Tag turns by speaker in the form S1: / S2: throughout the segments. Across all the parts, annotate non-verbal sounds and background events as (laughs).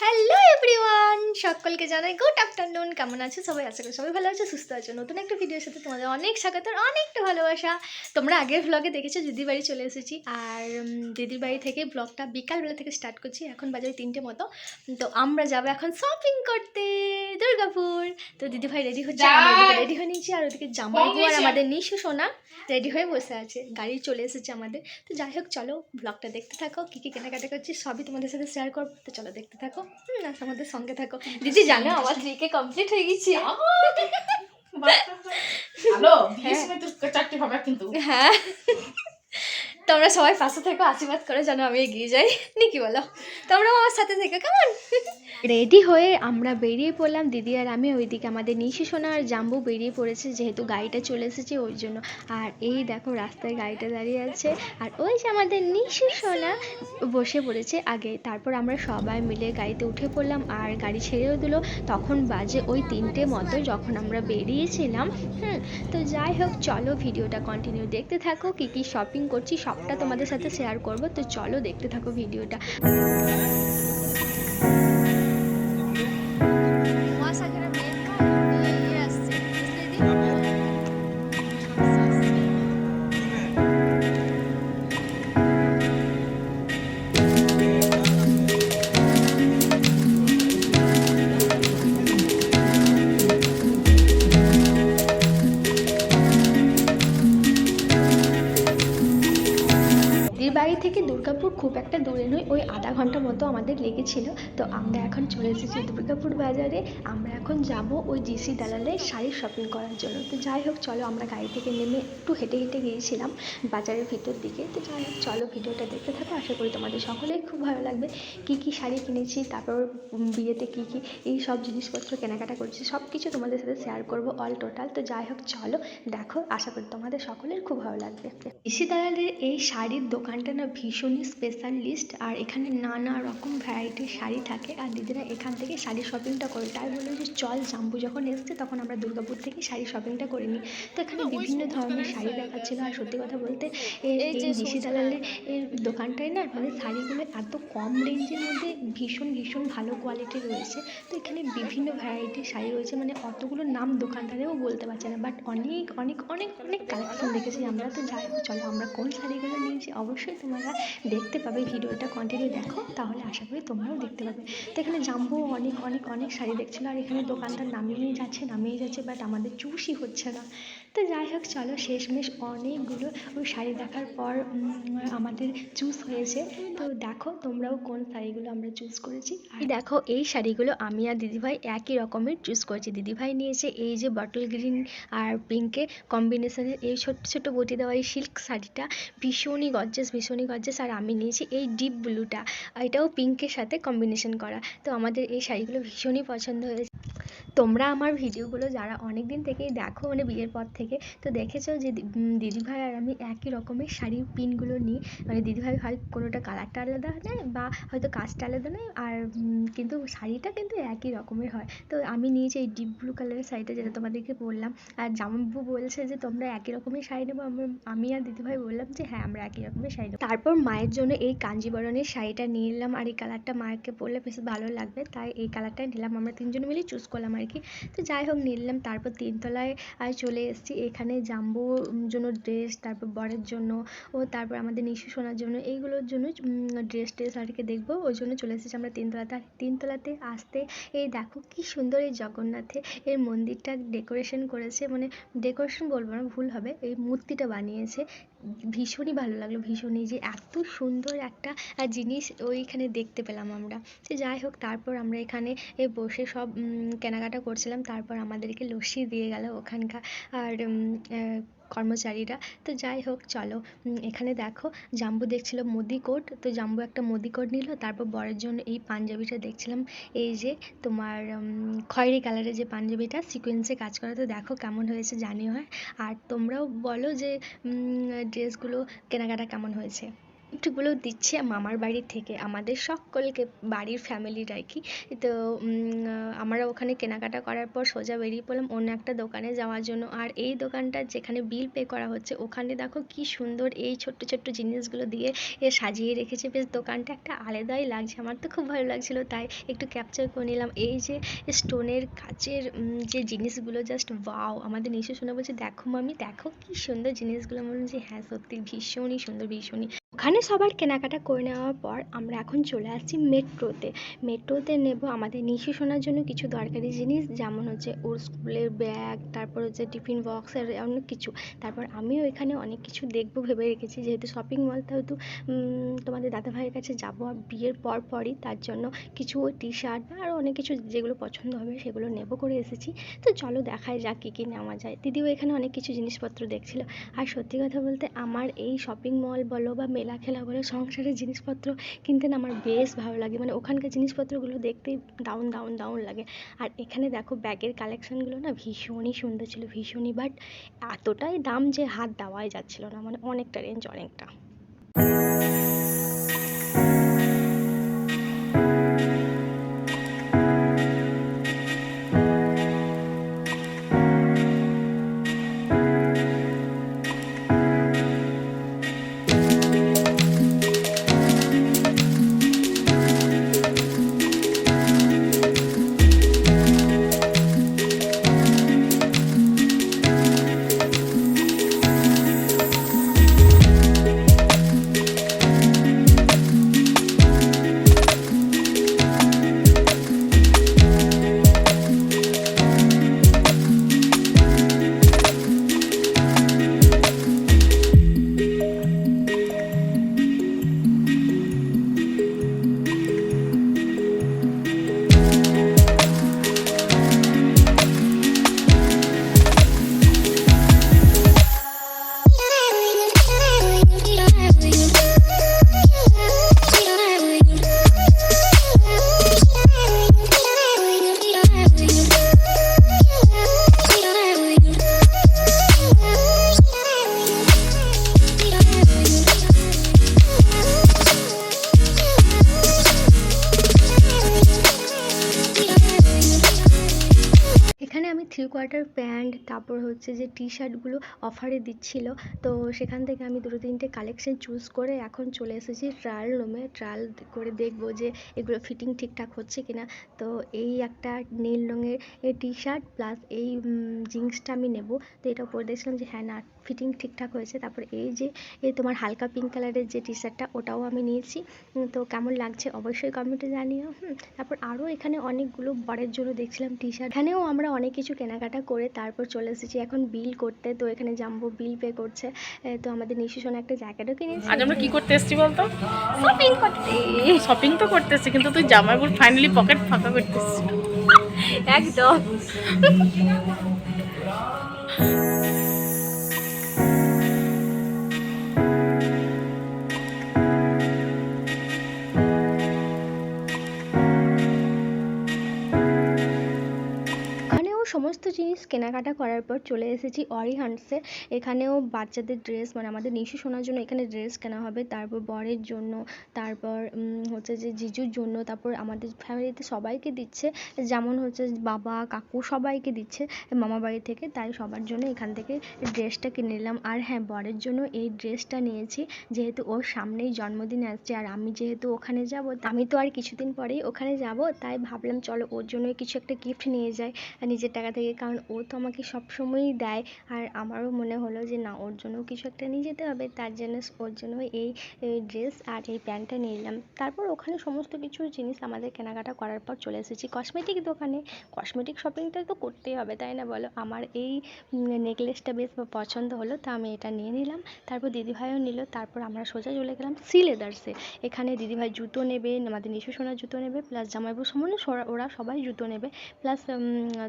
S1: Hello everyone সকলকে জানাই good afternoon কেমন আছো সবাই? আশা করি সবাই ভালো আছো সুস্থ আছো। নতুন একটা ভিডিওর সাথে তোমাদের অনেক স্বাগত আর অনেকটা ভালোবাসা। তোমরা আগের ব্লগে দেখেছ দিদির বাড়ি চলে এসেছি। আর দিদির বাড়ি থেকে ব্লগটা বিকালবেলা থেকে স্টার্ট করছি। এখন বাজে ওই তিনটে মতো। তো আমরা যাব এখন শপিং করতে। দুর্গাপুর। তো দিদিভাই রেডি হচ্ছে রেডি হয়ে নিয়েছি। আর ওদিকে জামাই আর আমাদের নিশু সোনা রেডি হয়ে বসে আছে। গাড়ি চলে এসেছে আমাদের। তো যাই হোক চলো ব্লগটা দেখতে থাকো। কী কী কেনাকাটা করছি সবই তোমাদের সাথে শেয়ার করব। তো চলো দেখতে থাকো। আমাদের সঙ্গে থাকো। দিদি জানো আমার থ্রিকে কমপ্লিট হয়ে গেছি। (laughs)
S2: হ্যালো চারটে হবে কিন্তু।
S1: হ্যাঁ। তোমরা সবাই পাশে থেকো আশীর্বাদ করে জানো আমি এগিয়ে যাই। নাকি বলো। তোমরাও আমার সাথে থেকো কেমন? রেডি হয়ে আমরা বেরিয়ে পড়লাম। দিদি আর আমি ওইদিকে আমাদের নিশি, সোনা আর জাম্বু বেরিয়ে পড়েছে, যেহেতু গাড়িটা চলে এসেছে ওই জন্য। আর এই দেখো রাস্তায় গাড়িটা দাঁড়িয়ে আছে। আর ওই যে আমাদের নিশি, সোনা বসে পড়েছে আগে। তারপর আমরা সবাই মিলে গাড়িতে উঠে পড়লাম আর গাড়ি ছেড়েও দিল। তখন বাজে ওই তিনটে মতো যখন আমরা বেরিয়েছিলাম, হুম। তো যাই হোক, চলো ভিডিওটা কন্টিনিউ দেখতে থাকো। কী কী শপিং করছি সবটা তোমাদের সাথে শেয়ার করব। তো চলো দেখতে থাকো ভিডিওটা। বাড়ি থেকে দুর্গাপুর খুব একটা দূরে নয়, ওই আধা ঘণ্টা মতো আমাদের লেগেছিল। তো আমরা এখন চলে এসেছি দুর্গাপুর বাজারে। আমরা এখন যাব ওই জিসি দালালে শাড়ি শপিং করার জন্য। তো যাই হোক, চলো আমরা গাড়ি থেকে নেমে একটু হেঁটে হেঁটে গিয়েছিলাম বাজারের ভিতর দিকে। তো যাই হোক, চলো ভিডিওটা দেখতে থাকো। আশা করি তোমাদের সকলেই খুব ভালো লাগবে। কী কী শাড়ি কিনেছি, তারপর বিয়েতে কী কী, এই সব জিনিসপত্র কেনাকাটা করছি সব কিছু তোমাদের সাথে শেয়ার করব অল টোটাল তো যাই হোক, চলো দেখো, আশা করি তোমাদের সকলের খুব ভালো লাগবে। ইসি দালালের এই শাড়ির দোকানটা না ভীষণই স্পেশালিস্ট আর এখানে নানা রকম ভ্যারাইটির শাড়ি থাকে। আর দিদিরা এখান থেকে শাড়ি শপিংটা করে। তাই বলল যে চল জাম্বু যখন এসছে তখন আমরা দুর্গাপুর থেকে শাড়ি শপিংটা করে নিই। তো এখানে বিভিন্ন ধরনের শাড়ি দেখাচ্ছিল। আর সত্যি কথা বলতে এই দিশি দালালের এর দোকানটায় না মানে শাড়িগুলো এত কম রেঞ্জের মধ্যে ভীষণ ভীষণ ভালো কোয়ালিটির রয়েছে। তো এখানে বিভিন্ন ভ্যারাইটির শাড়ি রয়েছে। মানে অতগুলো নাম দোকানদারেও বলতে পারছে না। বাট অনেক অনেক অনেক অনেক কালেকশন দেখেছি আমরা। তো যাই হোক চলো আমরা কোন শাড়িগুলো নিয়েছি? অবশ্যই তোমরা দেখতে পাবে, ভিডিওটা কন্টিনিউ দেখো, তাহলে আশা করি তোমরাও দেখতে পাবে। তো এখানে জাম্বু অনেক অনেক অনেক শাড়ি দেখছিলো, আর এখানে দোকানদার নামিয়েই যাচ্ছে, নামিয়ে যাচ্ছে বাট আমাদের চুষই হচ্ছে না। তো যাই হোক, চলো শেষমেশ অনেকগুলো শাড়ি দেখার পর আমাদের চুজ হয়েছে। তো দেখো তোমরাও কোন শাড়িগুলো আমরা চুজ করেছি। আর দেখো এই শাড়িগুলো আমি আর দিদিভাই একই রকমের চুজ করেছি। দিদিভাই নিয়েছে এই যে বটল গ্রিন আর পিঙ্কে কম্বিনেশনের এই ছোট্ট ছোট্ট বটি দেওয়া এই সিল্ক শাড়িটা। ভীষণই গর্জেস ভীষণই গর্জেস আর আমি নিয়েছি এই ডিপ ব্লুটা এটাও পিঙ্কের সাথে কম্বিনেশন করা। তো আমাদের এই শাড়িগুলো ভীষণই পছন্দ হয়েছে। তোমরা আমার ভিডিওগুলো যারা অনেক দিন থেকেই দেখো মানে বিয়ের পর থেকে, তো দেখেছ যে দিদিভাই আর আমি একই রকমের শাড়ির পিনগুলো নিই। মানে দিদিভাই হয় কোনোটা কালারটা আলাদা নেয় বা হয়তো কাজটা আলাদা নেয়, আর কিন্তু শাড়িটা কিন্তু একই রকমের হয়। তো আমি নিয়েছি এই ডিপ ব্লু কালারের শাড়িটা যেটা তোমাদেরকে বললাম। আর জামাবু বলছে যে, তোমরা একই রকমের শাড়ি নেব। আমি আর দিদিভাই বললাম যে হ্যাঁ আমরা একই রকমের শাড়ি নেব। তারপর মায়ের জন্য এই কাঞ্জিবরণের শাড়িটা নিয়ে নিলাম আর এই কালারটা মাকে পরলে বেশ ভালো লাগবে, তাই এই কালারটাই নিলাম। আমরা তিনজনে মিলে চুজ করলাম আর কি তো যাই হোক নিলাম। তারপর তিনতলায় আর চলে এসেছি। এখানে জাম্বুর জন্য ড্রেস তারপর বরের জন্য ও তারপর আমাদের নিশু সোনার জন্য এইগুলোর জন্য ড্রেস ট্রেস আর কি দেখব। ওই জন্য চলে এসেছি আমরা তিনতলাতে। আর তিনতলাতে আসতে এই দেখো কি সুন্দর এই জগন্নাথে এর মন্দিরটা ডেকোরেশন করেছে। মানে ডেকোরেশন বলব না ভুল হবে। এই মূর্তিটা বানিয়েছে। ভীষণই ভালো লাগল ভীষণই যে এত সুন্দর একটা জিনিস ওইখানে দেখতে পেলাম আমরা। তো যাই হোক তারপর আমরা এখানে বসে সব উম, কেনাকাটা করছিলাম, তারপর আমাদেরকে লস্যি দিয়ে গেল ওখানকার, আর কর্মচারীরা। তো যাই হোক, চলো এখানে দেখো, জাম্বু দেখছিল মোদি কোট তো জাম্বু একটা মোদি কোট নিল, তারপর বরের জন্য এই পাঞ্জাবিটা দেখছিলাম, এই যে তোমার খয়েরি কালারের যে পাঞ্জাবিটা সিকোয়েন্সে কাজ করা, তো দেখো কেমন হয়েছে, জানিও, হয়? আর তোমরাও বলো যে ড্রেসগুলো কেনাকাটা কেমন হয়েছে। গিফটগুলো দিচ্ছে মামার বাড়ি থেকে। আমাদের সকলকে, বাড়ির ফ্যামিলির আর কি। তো আমরা ওখানে কেনাকাটা করার পর সোজা বেরিয়ে পড়লাম অন্য একটা দোকানে যাওয়ার জন্য। আর এই দোকানটা যেখানে বিল পে করা হচ্ছে, ওখানে দেখো কি সুন্দর এই ছোট্ট ছোট্ট জিনিসগুলো দিয়ে এ সাজিয়ে রেখেছে। বেশ, দোকানটা একটা আলাদাই লাগছে। আমার তো খুব ভালো লাগছিল, তাই একটু ক্যাপচার করে নিলাম। এই যে স্টোনের কাচের যে জিনিসগুলো জাস্ট ওয়াও আমাদের নিশু শোনা বলছে, দেখো মামি, দেখো কি সুন্দর জিনিসগুলো। মনে হচ্ছে হ্যাঁ সত্যি ভীষণই সুন্দর, ভীষণই। ওখানে সবার কেনাকাটা করে নেওয়ার পর আমরা এখন চলে আসছি মেট্রোতে। মেট্রোতে নেব আমাদের নিশু শোনার জন্য কিছু দরকারি জিনিস যেমন হচ্ছে ওর স্কুলের ব্যাগ তারপর হচ্ছে টিফিন বক্স আর অনেক কিছু। তারপর আমিও এখানে অনেক কিছু দেখব ভেবে রেখেছি। যেহেতু শপিং মল উম, তোমাদের দাদাভাইয়ের কাছে যাব আর বিয়ের পর পরই তার জন্য কিছু টি শার্ট বা আরও অনেক কিছু যেগুলো পছন্দ হবে সেগুলো নেব করে এসেছি। তো চলো দেখায় যাক কী কী নেওয়া যায়। দিদিও এখানে অনেক কিছু জিনিসপত্র দেখছিল। আর সত্যি কথা বলতে আমার এই শপিং মল বলো বা মেলা খেলা বলো সংসারের জিনিসপত্র কিনতে না আমার বেশ ভালো লাগে। মানে ওখানকার জিনিসপত্রগুলো দেখতেই দাউন দাউন দাউন লাগে। আর এখানে দেখো ব্যাগের কালেকশানগুলো না ভীষণই সুন্দর ছিল, ভীষণই বাট এতটাই দাম যে হাত দেওয়াই যাচ্ছিল না। মানে অনেকটা রেঞ্জ অনেকটা। কোয়ার্টার প্যান্ট, তারপর হচ্ছে যে টি শার্টগুলো অফারে দিচ্ছিল। তো সেখান থেকে আমি দুটো তিনটে কালেকশন চুজ করে এখন চলে এসেছি ট্রায়াল রুমে ট্রায়াল করে দেখব যে এগুলো ফিটিং ঠিকঠাক হচ্ছে কিনা। তো এই একটা নীল রঙের টি শার্ট প্লাস এই জিন্সটা আমি নেব। তো এটা পরে দেখছিলাম যে হ্যাঁ না ফিটিং ঠিকঠাক হয়েছে। তারপর এই যে এই তোমার হালকা পিঙ্ক কালারের যে টি শার্টটা ওটাও আমি নিয়েছি। তো কেমন লাগছে অবশ্যই কমেন্টে জানিও। হুম, তারপর আরও এখানে অনেকগুলো বরের জন্য দেখছিলাম টি শার্ট এখানেও আমরা অনেক কিছু কেনাকাটা করে তারপর চলে এসেছি। এখন বিল করতে তো এখানে জাম্বো বিল পে করছে। তো আমাদের নিশু সোনা একটা জ্যাকেটও কিনেছি।
S2: আজ আমরা কি করতে এসেছি বলতো?
S1: শপিং করতে।
S2: শপিং তো করতেছি কিন্তু তুই জামাইগুলো ফাইনালি পকেট ফাঁকা করতেছিস
S1: একদম। (laughs) সমস্ত জিনিস কেনাকাটা করার পর চলে এসেছি অরিহান্টসে এখানেও বাচ্চাদের ড্রেস মানে আমাদের নিশু শোনার জন্য এখানে ড্রেস কেনা হবে, তারপর বরের জন্য, তারপর হচ্ছে যে জিজুর জন্য, তারপর আমাদের ফ্যামিলিতে সবাইকে দিচ্ছে, যেমন হচ্ছে বাবা, কাকু সবাইকে দিচ্ছে, মামা বাড়ি থেকে, তাই সবার জন্য এখান থেকে ড্রেসটা কিনে নিলাম। আর হ্যাঁ বরের জন্য এই ড্রেসটা নিয়েছি, যেহেতু ওর সামনেই জন্মদিন আসছে, আর আমি যেহেতু ওখানে যাব আমি তো আর কিছুদিন পরেই ওখানে যাব, তাই ভাবলাম চলো ওর জন্য কিছু একটা গিফট নিয়ে যাই নিজের টাকা থেকে, কারণ ও তো আমাকে সবসময়ই দেয়। আর আমারও মনে হলো যে, না, ওর জন্য কিছু একটা নিয়ে যেতে হবে। তার জন্য, ওর জন্য এই ড্রেস আর এই প্যান্টটা নিলাম তারপর ওখানে সমস্ত কিছু জিনিস আমাদের কেনাকাটা করার পর চলে এসেছি কসমেটিক দোকানে। কসমেটিক শপিংটা তো করতেই হবে, তাই না বলো? আমার এই নেকলেসটা বেশ পছন্দ হলো, তো আমি এটা নিয়ে নিলাম। তারপর দিদিভাইও নিল, তারপর আমরা সোজা চলে গেলাম সি লেদার্সে এখানে দিদিভাই জুতো নেবে, আমাদের নিশু সোনার জুতো নেবে প্লাস জামাইবু সম্বন্ধে ওরা সবাই জুতো নেবে। প্লাস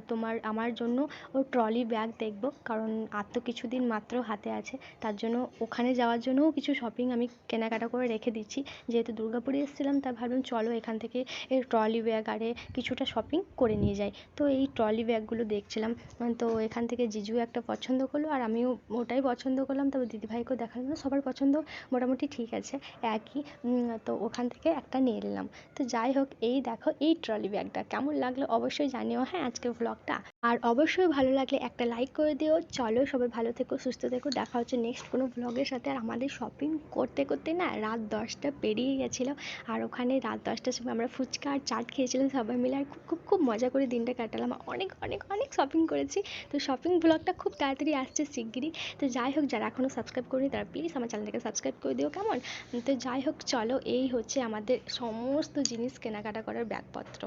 S1: তোমার আমার জন্য ও ট্রলি ব্যাগ দেখব, কারণ আর তো কিছুদিন মাত্র হাতে আছে। তার জন্য ওখানে যাওয়ার জন্যও কিছু শপিং আমি কেনাকাটা করে রেখে দিচ্ছি। যেহেতু দুর্গাপুরে এসেছিলাম, তাই ভাবলাম চলো এখান থেকে এর ট্রলি ব্যাগ আরে কিছুটা শপিং করে নিয়ে যাই। তো এই ট্রলি ব্যাগগুলো দেখছিলাম তো এখান থেকে জিজু একটা পছন্দ করল, আর আমিও ওটাই পছন্দ করলাম। তবে দিদিভাইকেও দেখালাম সবার পছন্দ মোটামুটি ঠিক আছে, একই তো ওখান থেকে একটা নিয়ে নিলাম। তো যাই হোক, এই দেখো এই ট্রলি ব্যাগটা কেমন লাগল অবশ্যই জানিও। হ্যাঁ আজকের ব্লগটা আর অবশ্যই ভালো লাগলে একটা লাইক করে দিও। চলো সবাই ভালো থেকো, সুস্থ থেকো। দেখা হচ্ছে নেক্সট কোনো ব্লগের সাথে। আর আমাদের শপিং করতে করতে না রাত দশটা পেরিয়ে গেছিল। আর ওখানে রাত দশটার সময় আমরা ফুচকা আর চাট খেয়েছিলাম সবাই মিলে। আর খুব খুব খুব মজা করে দিনটা কাটালাম। অনেক অনেক অনেক শপিং করেছি। তো শপিং ব্লগটা খুব তাড়াতাড়ি আসছে শিগগিরই। তো যাই হোক, যারা এখনও সাবস্ক্রাইব করিনি, তারা প্লিজ আমার চ্যানেলটাকে সাবস্ক্রাইব করে দিও, কেমন? তো যাই হোক, চলো, এই হচ্ছে আমাদের সমস্ত জিনিস কেনাকাটা করার ব্যাগপত্র।